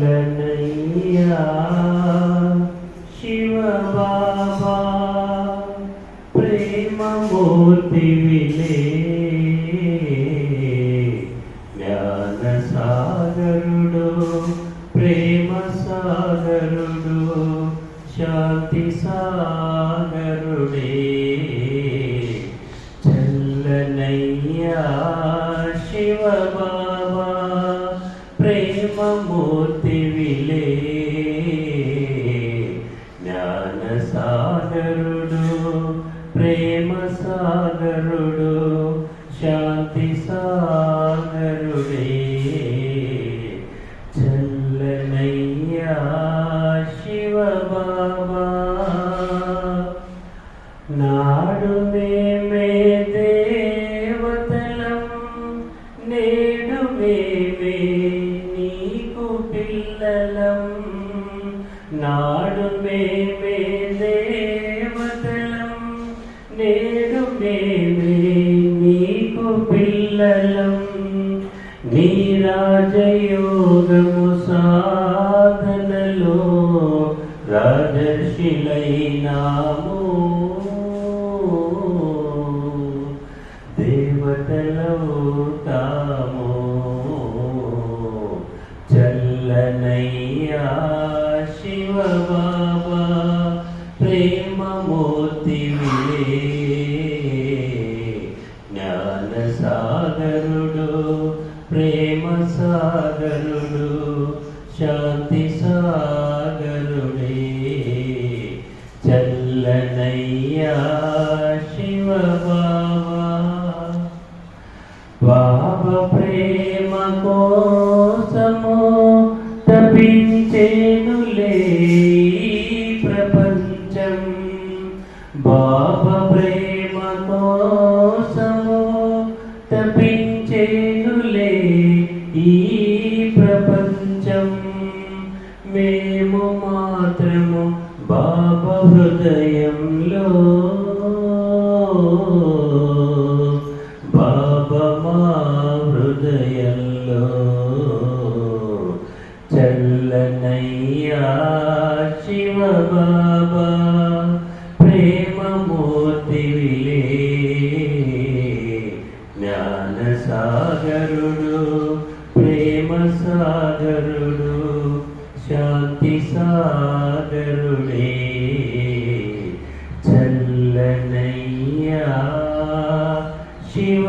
చల్లనయ్యా శివ బాబా ప్రేమమూర్తి విలే జ్ఞాన ప్రేమ సాగరుడు శాంతి సాగరుడే సాగరుడు ప్రేమ సాగరుడు శాంతి సాగరుడే. చల్లనయ్యా శివ బాబా నాడు మేమే దేవతలం నేడు మేమే నీకు పిల్లలం. నాడు మేమే నీకు పిల్లలం. నీ రాజయోగము సాధనలో రాజర్షిలైనాము. దేవతలవుతాము చల్లనయ్యా శివబాబా. ప్రేమ సాగరుడు శాంతి సాగరుడే. చల్లనయ్యా శివ బాబా బాబా ప్రేమ కోసము తపించేనులే ప్రపంచం. బాబ ప్రేమ కోసము తపించే మేము మాత్రము బాబా హృదయంలో బాబా మా హృదయంలో చల్లనయ్యా శివ బాబా ప్రేమమూర్తి విలే జ్ఞాన సాగరుడు ప్రేమ సాగరుడు శాంతి సాగరుడే చల్లనయ్యా శివ